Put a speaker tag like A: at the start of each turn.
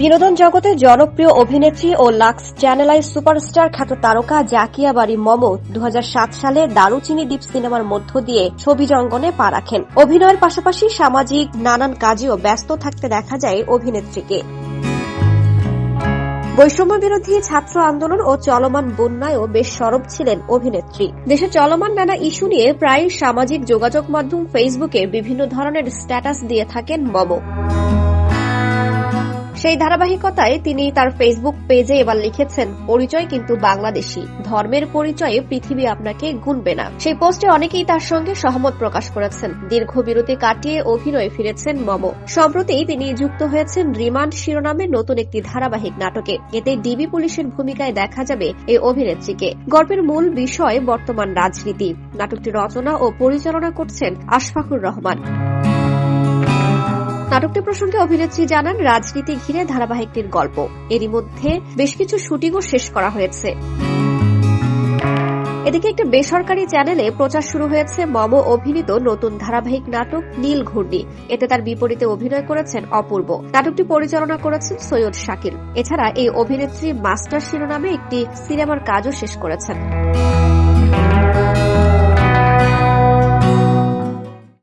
A: বিনোদন জগতে জনপ্রিয় অভিনেত্রী ও লাক্স চ্যানেলাই সুপারস্টার খ্যাত তারকা জাকিয়া বাড়ি মম দু হাজার সাত সালে দারুচিনি দ্বীপ সিনেমার মধ্য দিয়ে ছবি জঙ্গনে পা রাখেন। অভিনয়ের পাশাপাশি সামাজিক, নানান কাজেও ব্যস্ত থাকতে দেখা যায় অভিনেত্রীকে। বৈষম্য বিরোধী ছাত্র আন্দোলন ও চলমান বন্যায়ও বেশ সরব ছিলেন অভিনেত্রী। দেশে চলমান নানা ইস্যু নিয়ে প্রায় সামাজিক যোগাযোগ মাধ্যম ফেসবুকে বিভিন্ন ধরনের স্ট্যাটাস দিয়ে থাকেন মম। সেই ধারাবাহিকতায় তিনি তার ফেসবুক পেজে এবার লিখেছেন, পরিচয় কিন্তু বাংলাদেশি। ধর্মের পরিচয়ে পৃথিবী আপনাকে গুনবে না। সেই পোস্টে অনেকেই তার সঙ্গে সহমত প্রকাশ করেছেন। দীর্ঘ বিরতি কাটিয়ে অভিনয়ে ফিরেছেন মম। সম্প্রতি তিনি যুক্ত হয়েছেন রিমান্ড শিরোনামে নতুন একটি ধারাবাহিক নাটকে। এতে ডিবি পুলিশের ভূমিকায় দেখা যাবে এই অভিনেত্রীকে। গল্পের মূল বিষয় বর্তমান রাজনীতি। নাটকটি রচনা ও পরিচালনা করছেন আশফাকুর রহমান। নাটকটি প্রসঙ্গে অভিনেত্রী জানান, রাজনীতি ঘিরে ধারাবাহিকটির গল্প। এরই মধ্যে বেশ কিছু শুটিংও শেষ করা হয়েছে। এদিকে একটি বেসরকারি চ্যানেলে প্রচার শুরু হয়েছে মম অভিনীত নতুন ধারাবাহিক নাটক নীল ঘূর্ণি। এতে তার বিপরীতে অভিনয় করেছেন অপূর্ব। নাটকটি পরিচালনা করেছেন সৈয়দ শাকিল। এছাড়া এই অভিনেত্রী মাস্টার শিরোনামে একটি সিনেমার কাজও শেষ করেছেন।